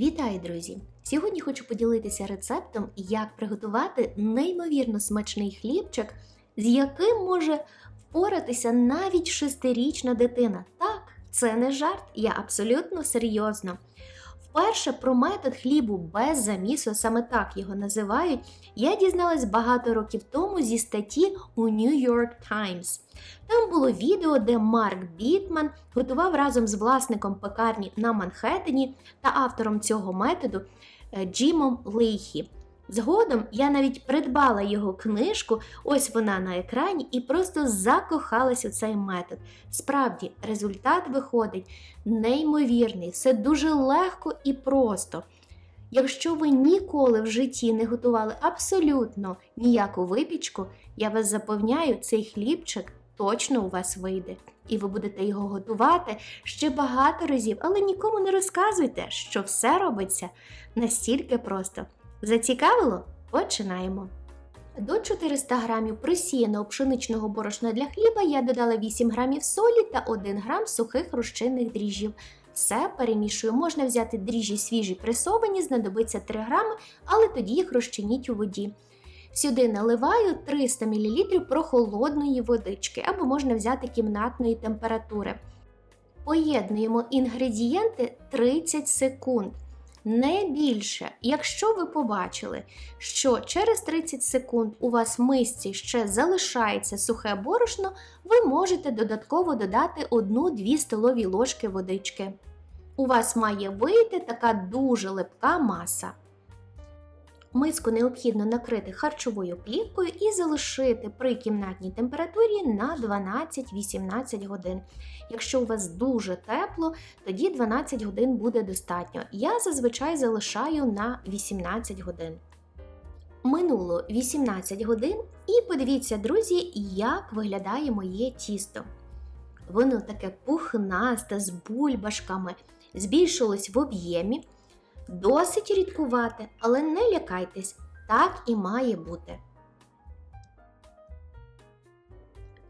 Вітаю, друзі! Сьогодні хочу поділитися рецептом, як приготувати неймовірно смачний хлібчик, з яким може впоратися навіть шестирічна дитина. Так, це не жарт, я абсолютно серйозно. Вперше про метод хлібу без замісу, саме так його називають, я дізналась багато років тому зі статті у New York Times. Там було відео, де Марк Бітман готував разом з власником пекарні на Манхеттені та автором цього методу е, Джимом Лейхі. Згодом я навіть придбала його книжку, ось вона на екрані, і просто закохалась у цей метод. Справді, результат виходить неймовірний, все дуже легко і просто. Якщо ви ніколи в житті не готували абсолютно ніяку випічку, я вас запевняю, цей хлібчик точно у вас вийде. І ви будете його готувати ще багато разів, але нікому не розказуйте, що все робиться настільки просто. Зацікавило? Починаємо. До 400 грамів просіяного пшеничного борошна для хліба я додала 8 грамів солі та 1 грам сухих розчинних дріжджів. Все перемішую. Можна взяти дріжджі свіжі пресовані, знадобиться 3 грами, але тоді їх розчиніть у воді. Сюди наливаю 300 мл прохолодної водички або можна взяти кімнатної температури. Поєднуємо інгредієнти 30 секунд. Не більше, якщо ви побачили, що через 30 секунд у вас в мисці ще залишається сухе борошно, ви можете додатково додати 1-2 столові ложки водички. У вас має вийти така дуже липка маса. Миску необхідно накрити харчовою плівкою і залишити при кімнатній температурі на 12-18 годин. Якщо у вас дуже тепло, тоді 12 годин буде достатньо. Я зазвичай залишаю на 18 годин. Минуло 18 годин, і подивіться, друзі, як виглядає моє тісто. Воно таке пухнасте з бульбашками, збільшилось в об'ємі. Досить рідкувати, але не лякайтесь, так і має бути.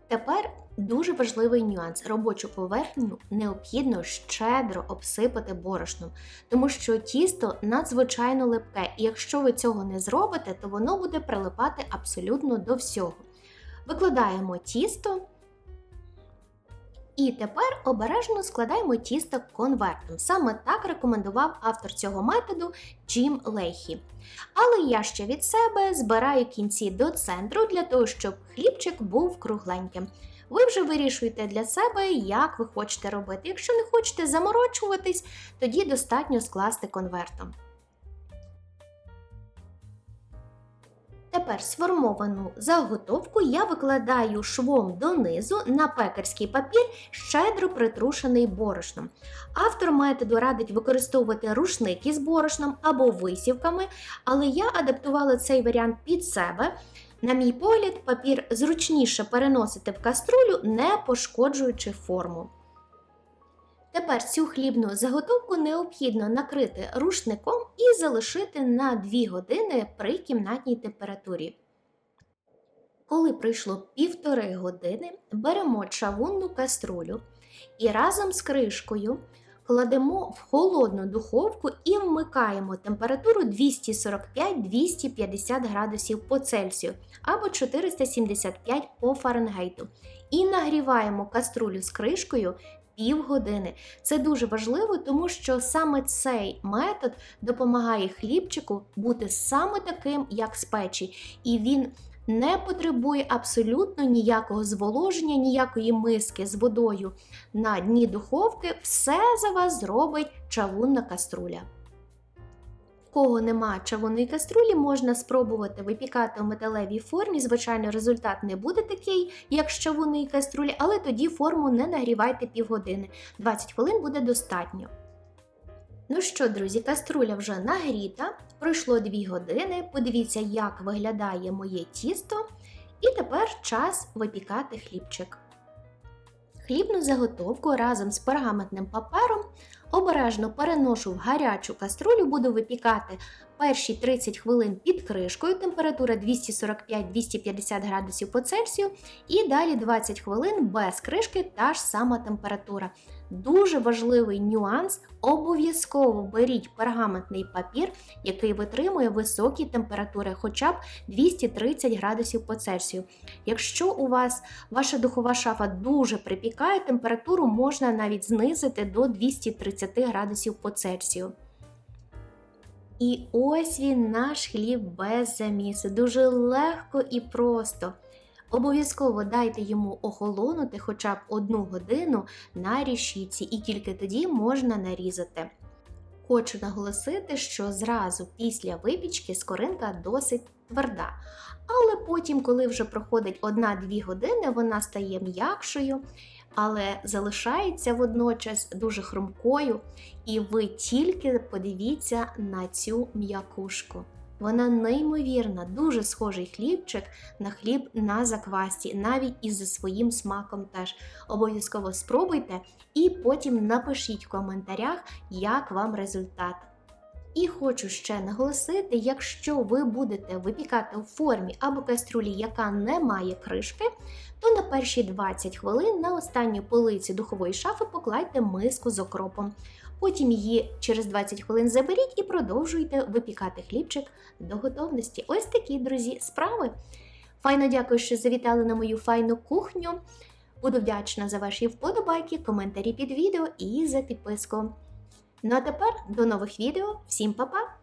Тепер дуже важливий нюанс. Робочу поверхню необхідно щедро обсипати борошном, тому що тісто надзвичайно липке, і якщо ви цього не зробите, то воно буде прилипати абсолютно до всього. Викладаємо тісто. І тепер обережно складаємо тісто конвертом. Саме так рекомендував автор цього методу Джим Лейхі. Але я ще від себе збираю кінці до центру для того, щоб хлібчик був кругленьким. Ви вже вирішуєте для себе, як ви хочете робити. Якщо не хочете заморочуватись, тоді достатньо скласти конвертом. Тепер сформовану заготовку я викладаю швом донизу на пекарський папір, щедро притрушений борошном. Автор методу радить використовувати рушник із борошном або висівками, але я адаптувала цей варіант під себе. На мій погляд, папір зручніше переносити в каструлю, не пошкоджуючи форму. Тепер цю хлібну заготовку необхідно накрити рушником і залишити на 2 години при кімнатній температурі. Коли пройшло півтори години, беремо чавунну каструлю і разом з кришкою кладемо в холодну духовку і вмикаємо температуру 245-250 градусів по Цельсію або 475 по Фаренгейту. І нагріваємо каструлю з кришкою півгодини. Це дуже важливо, тому що саме цей метод допомагає хлібчику бути саме таким, як з печі, і він не потребує абсолютно ніякого зволоження, ніякої миски з водою на дні духовки. Все за вас зробить чавунна каструля. В кого нема чавунної каструлі, можна спробувати випікати у металевій формі. Звичайно, результат не буде такий, як з чавунної каструлі, але тоді форму не нагрівайте півгодини. 20 хвилин буде достатньо. Ну що, друзі, каструля вже нагріта, пройшло 2 години. Подивіться, як виглядає моє тісто. І тепер час випікати хлібчик. Хлібну заготовку разом з пергаментним папером обережно переношу в гарячу каструлю, буду випікати перші 30 хвилин під кришкою, температура 245-250 градусів по Цельсію, і далі 20 хвилин без кришки, та ж сама температура. Дуже важливий нюанс: обов'язково беріть пергаментний папір, який витримує високі температури, хоча б 230 градусів по Цельсію. Якщо у вас ваша духова шафа дуже припікає, температуру можна навіть знизити до 230 градусів по Цельсію. І ось він наш хліб без замісу. Дуже легко і просто. Обов'язково дайте йому охолонути хоча б одну годину на рішіці, і тільки тоді можна нарізати. Хочу наголосити, що зразу після випічки скоринка досить тверда. Але потім, коли вже проходить 1-2 години, вона стає м'якшою, але залишається водночас дуже хрумкою, і ви тільки подивіться на цю м'якушку. Вона неймовірна, дуже схожий хлібчик на хліб на заквасті, навіть із своїм смаком теж. Обов'язково спробуйте і потім напишіть в коментарях, як вам результат. І хочу ще наголосити, якщо ви будете випікати у формі або каструлі, яка не має кришки, то на перші 20 хвилин на останню полиці духової шафи покладьте миску з окропом. Потім її через 20 хвилин заберіть і продовжуйте випікати хлібчик до готовності. Ось такі, друзі, справи. Файно дякую, що завітали на мою файну кухню. Буду вдячна за ваші вподобайки, коментарі під відео і за підписку. Ну а тепер до нових відео. Всім па-па!